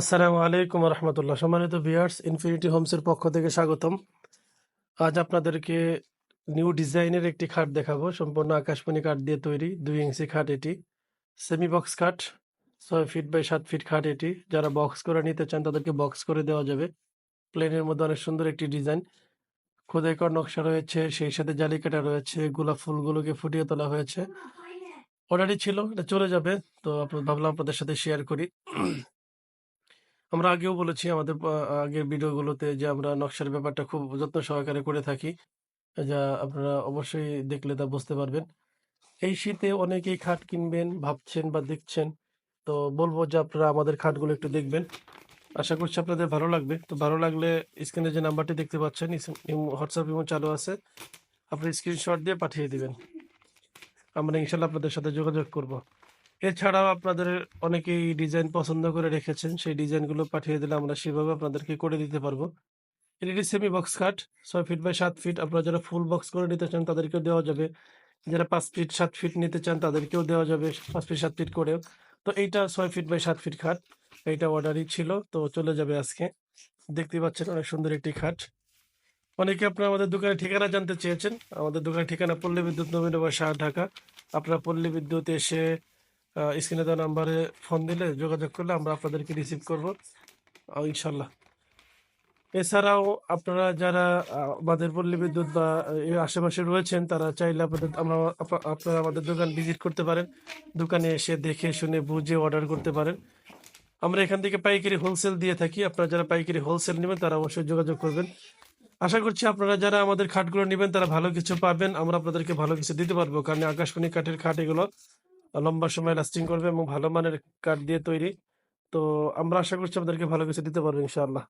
আসসালামু আলাইকুম রহমতুল্লাহ সম্মানিত ভিউয়ার্স ইনফিনিটি হোমসের পক্ষ থেকে স্বাগতম। আজ আপনাদেরকে নিউ ডিজাইনের একটি খাট দেখাবো। সম্পূর্ণ আকাশমণি কাঠ দিয়ে তৈরি, দুই ইঞ্চি খাট এটি সেমি বক্স খাট, ছয় ফিট বাই সাত ফিট খাট এটি। যারা বক্স করে নিতে চান, তাদেরকে বক্স করে দেওয়া যাবে। প্লেনের মধ্যে অনেক সুন্দর একটি ডিজাইন খোদাই করা নকশা রয়েছে, সেই সাথে জালি কাটা রয়েছে, গোলাপ ফুলগুলোকে ফুটিয়ে তোলা হয়েছে। অর্ডারই ছিল, এটা চলে যাবে। তো আপনার ভাবলাম আপনাদের সাথে শেয়ার করি। আমরা আগেও বলেছি আমাদের আগের ভিডিওগুলোতে যে আমরা নকশার ব্যাপারটা খুব যত্ন সহকারে করে থাকি, যা আপনারা অবশ্যই দেখলে তা বুঝতে পারবেন। এই শীতে অনেকেই খাট কিনবেন, ভাবছেন বা দেখছেন, তো বলব যে আপনারা আমাদের খাটগুলো একটু দেখবেন। আশা করছি আপনাদের ভালো লাগবে। তো ভালো লাগলে স্ক্রিনে যে নাম্বারটি দেখতে পাচ্ছেন হোয়াটসঅ্যাপ ইমো চালু আছে, আপনি স্ক্রিনশট দিয়ে পাঠিয়ে দিবেন। আমরা ইনশাল্লাহ আপনাদের সাথে যোগাযোগ করব। এছাড়াও আপনাদের অনেকেই ডিজাইন পছন্দ করে রেখেছেন। সেই ডিজাইনগুলো পাঠিয়ে দিলে আমরা সেভাবে আপনাদেরকে করে দিতে পারব। এটি সেমি বক্স কাট ছয় ফিট বাই সাত ফিট আপনারা যারা ফুল বক্স করে নিতে চান তাদেরকেও দেওয়া যাবে। যারা পাঁচ ফিট সাত ফিট নিতে চান তাদেরকেও দেওয়া যাবে পাঁচ ফিট সাত ফিট করেও। তো এইটা ছয় ফিট বাই সাত ফিট খাট এইটা অর্ডারই ছিল। তো চলে যাবে আজকে। দেখতে পাচ্ছেন অনেক সুন্দর একটি খাট অনেকে আপনারা আমাদের দোকানের ঠিকানা জানতে চেয়েছেন। আমাদের দোকানের ঠিকানা পল্লী বিদ্যুৎ নবীনগর শাহ, ঢাকা। আপনারা পল্লী বিদ্যুৎ এসে স্ক্রিনে দেওয়া নাম্বারে ফোন দিলে যোগাযোগ করলে আমরা আপনাদেরকে রিসিভ করব। ইনশাল্লাহ। এছাড়াও আপনারা যারা আমাদের পল্লী বিদ্যুৎ বা আশেপাশে রয়েছেন, তারা চাইলে আপনাদের, আমরা আপনারা আমাদের দোকান ভিজিট করতে পারেন। দোকানে এসে দেখে, শুনে, বুঝে অর্ডার করতে পারেন। আমরা এখান থেকে পাইকারি হোলসেল দিয়ে থাকি। আপনারা যারা পাইকারি হোলসেল নেবেন, তারা অবশ্যই যোগাযোগ করবেন। আশা করছি আপনারা যারা আমাদের খাটগুলো নেবেন, তারা ভালো কিছু পাবেন। আমরা আপনাদেরকে ভালো কিছু দিতে পারব। কারণ আকাশমণি কাঠের খাট এগুলো লম্বা সময় লাস্টিং করবে এবং ভালো মানের কাঠ দিয়ে তৈরি। তো আমরা আশা করছি আপনাদেরকে ভালো কিছু দিতে পারব ইনশাআল্লাহ।